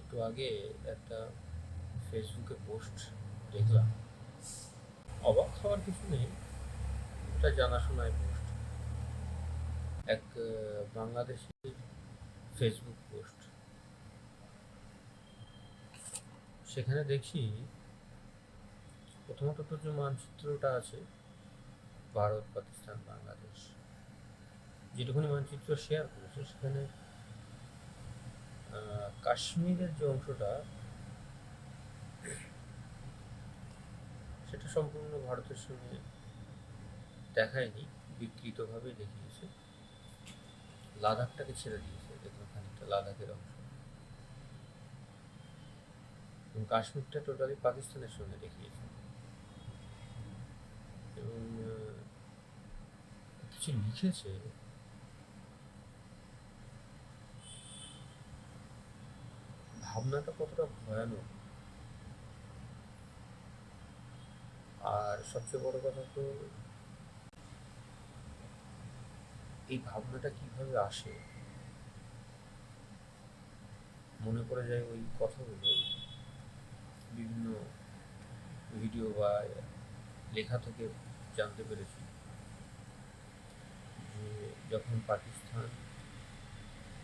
একটু আগে একটা ফেসবুকে পোস্ট দেখলাম। অবাক হওয়ার কিছু নেই এটা জানাশোনায় পোস্ট। এক আহ, বাংলাদেশি ফেসবুক পোস্ট। সেখানে দেখি প্রথমত তো যে মানচিত্রটা আছে ভারত পাকিস্তান বাংলাদেশ। যেটুকুনি মানচিত্র শেয়ার করেছে সেখানে কাশ্মীরের যে অংশটা, সেটা সম্পূর্ণ ভারতের সঙ্গে দেখায়নি, বিকৃতভাবে দেখিয়েছে। লাদাখটাকে ছেড়ে দিয়েছে, দেখুন খানিকটা লাদাখের অংশ। এবং কাশ্মীরটা টোটালি পাকিস্তানের সঙ্গে দেখিয়েছে। এবং কিছু লিখেছে ভাবনাটা কতটা ভয়ানক? আর সবচেয়ে বড় কথা তো, এই ভাবনাটা কীভাবে আসে? মনে পড়ে যায় ওই কথাগুলো, বিভিন্ন ভিডিও বা লেখা থেকে জানতে পেরেছি। যে যখন পাকিস্তান,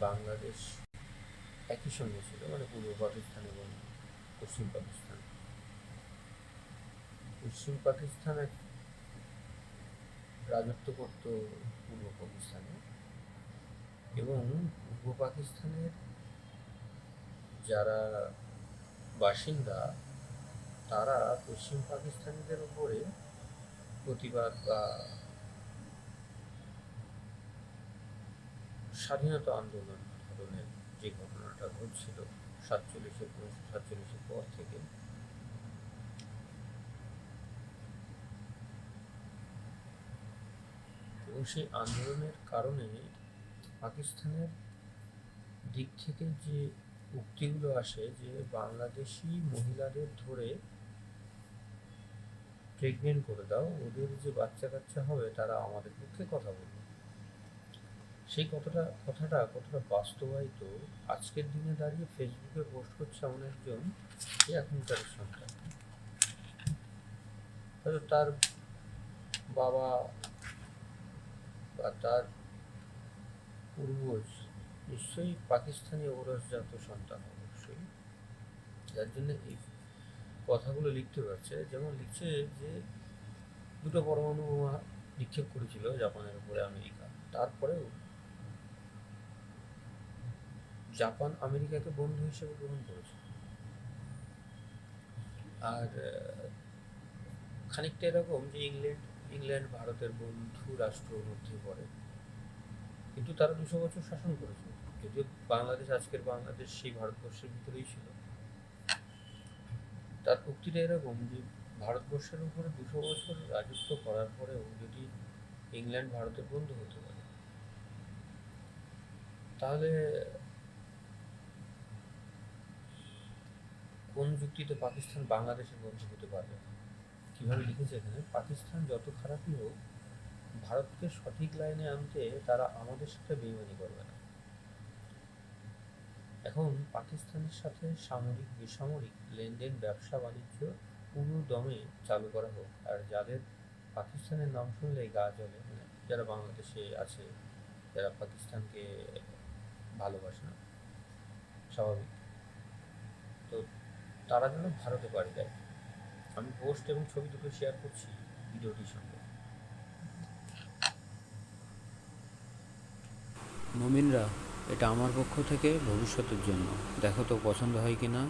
বাংলাদেশ একই সঙ্গে ছিল মানে পূর্ব পাকিস্তান এবং পশ্চিম পাকিস্তান। পশ্চিম পাকিস্তান রাজত্ব করত পূর্ব পাকিস্তানে এবং পূর্ব পাকিস্তানের যারা বাসিন্দা, তারা পশ্চিম পাকিস্তানিদের উপরে প্রতিবাদ বা স্বাধীনতা আন্দোলন ধরনের যে ঘটনাটা ঘটছিল সাতচল্লিশের উনিশশো সাতচল্লিশের পর থেকে। সেই আন্দোলনের কারণে পাকিস্তানের দিক থেকে যে উক্তিগুলো আসে যে বাংলাদেশি মহিলাদের ধরে প্রেগনেন্ট করে দাও, ওদের যে বাচ্চা কাচ্চা হবে, তারা আমাদের পক্ষে কথা বলবে। সেই কথাটা কথাটা কতটা বাস্তবায়িত, আজকের দিনে দাঁড়িয়ে ফেসবুকে পোস্ট করছে এমন একজন যে এখনকার সন্তান। হয়তো তার বাবা বা তার পূর্বজ নিশ্চয়ই পাকিস্তানি ঔরসজাত সন্তান অবশ্যই। যার জন্য এই কথাগুলো লিখতে পারছে, যেমন লিখছে যে দুটো পরমাণু নিক্ষেপ করেছিল জাপানের উপরে আমেরিকা। তারপরেও জাপান আমেরিকাকে বন্ধু হিসেবে গ্রহণ করেছে। আর খানিকটা এরকম যে ইংল্যান্ড ইংল্যান্ড ভারতের বন্ধু রাষ্ট্রের মধ্যে পড়ে। কিন্তু তারা দুশো বছর শাসন করেছে যদিও বাংলাদেশ, আজকের বাংলাদেশ সেই ভারতবর্ষের ভিতরেই ছিল। তার উক্তিটা এরকম যে, ভারতবর্ষের উপরে দুশো বছর রাজত্ব করার পরেও যদি ইংল্যান্ড ভারতের বন্ধু হতে পারে, তাহলে কোন যুক্তিতে পাকিস্তান বাংলাদেশের বন্ধু হতে পারবে না? কীভাবে লিখেছে এখানে? পাকিস্তান যত খারাপই হোক, ভারতকে সঠিক লাইনে আনতে তারা আমাদের সাথে বেইমানি করবে না। এখন পাকিস্তানের সাথে সামরিক, বেসামরিক লেনদেন, ব্যবসা, বাণিজ্য পুরো দমে চালু করা হোক। আর যাদের পাকিস্তানের নাম শুনলেই গা জ্বলে মানে যারা বাংলাদেশে আছে, যারা পাকিস্তানকে ভালোবাসে না, স্বাভাবিক। তারা যেন ভারতে পাড়ি দেয়। আমি পোস্ট এবং ছবি দুটো শেয়ার করছি ভিডিওটির সঙ্গে। মমিনরা এটা আমার পক্ষ থেকে ভবিষ্যতের জন্য। দেখো তো পছন্দ হয় কি না